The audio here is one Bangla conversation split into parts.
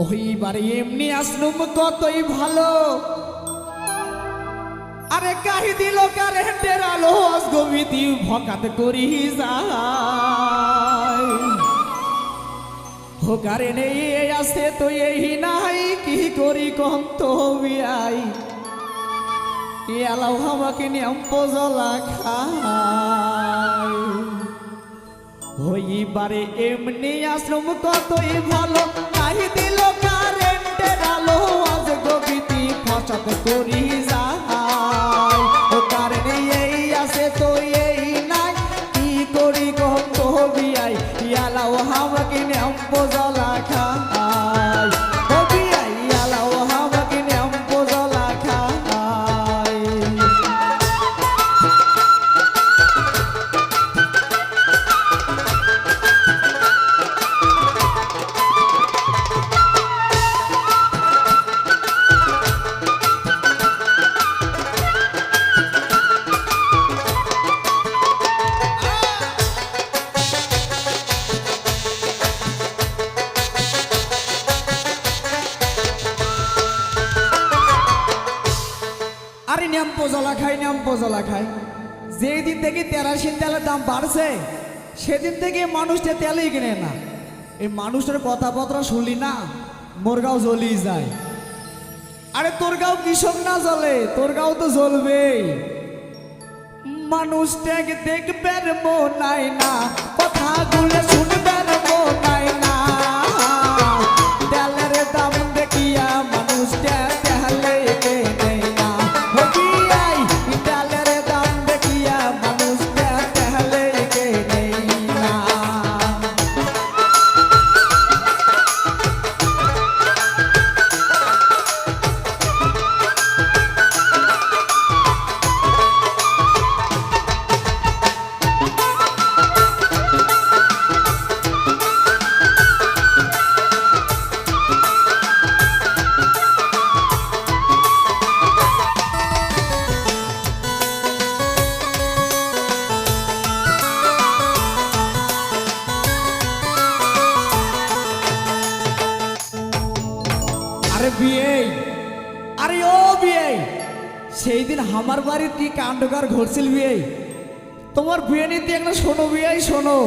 ওইবারে এমনি আসলুম কতই ভালো। আরে কাহি দিল কারেন্টের আলো অসগমিতি ভকাত করি যায়। ও কারেন্ট এই আসে তো এই নাই, কি করি কম তো বিয়াই। এলাও আমাকে নিয়ম পজলা খায়। হইবারে এমনি আশ্রম কতই ভালো। নিয়ম পোজলা খাই নিয়ম পোজলা খাই। যেই দিন থেকে তেরাশিন তেলের দাম বাড়ছে, সেদিন থেকে মানুষটা তেলই কিনে না। এই মানুষটার কথাবার্তা শুনলি না, মোর গাও জ্বলি যায়। আরে তোর গাও কৃষক না জ্বলে? তোর গাও তো জ্বলবেই। মানুষটাকে দেখবেন মনাই না, কথাগুলো শুনবেন আরে ও বিয়ে। সেই দিন আমার বাড়ির কি কাণ্ডকার ঘটছিল বিয়ে? তোমার বিয়ে নিতে একটা শোনো বিয়ে, শোনো।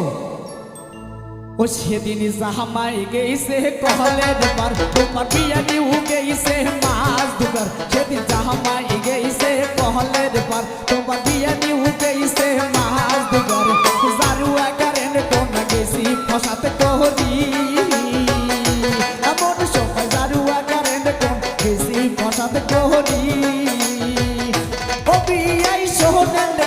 ও সেদিন জাহামাই গেছে কহলে দুবার তোমার বিয়ে নিউ গেছে মাছ দুবার সেদিন জাহামাই গেছে কহলে দুবার তোমার ponen de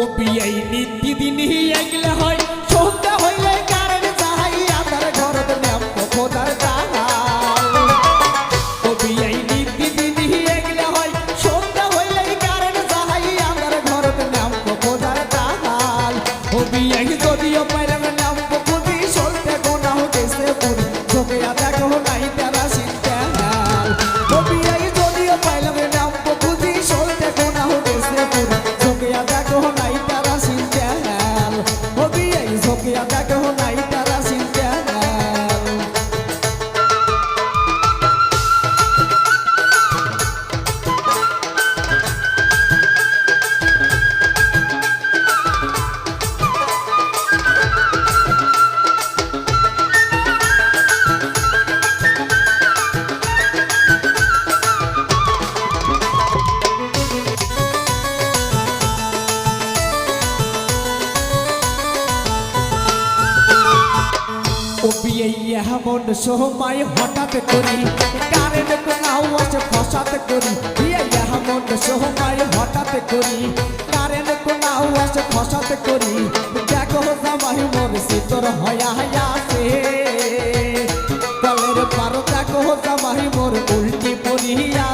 ও বিয়াই নীতি দিন এগলে হয়, সন্ধ্যা হইলে কারের চাহাই, আধার ঘরত নাম খোদার চাহাল ও ইয়ে এমন সময় হঠাৎ করি, কারেন্ট কোনাও আছে ফসাত করি। ইয়ে এমন সময় হঠাৎ করি, কারেন্ট কোনাও আছে ফসাত করি। দেখো সবাই মোর শীতর হয়া আছে। কলের পারো দেখো সবাই মোর উল্টি পড়িয়া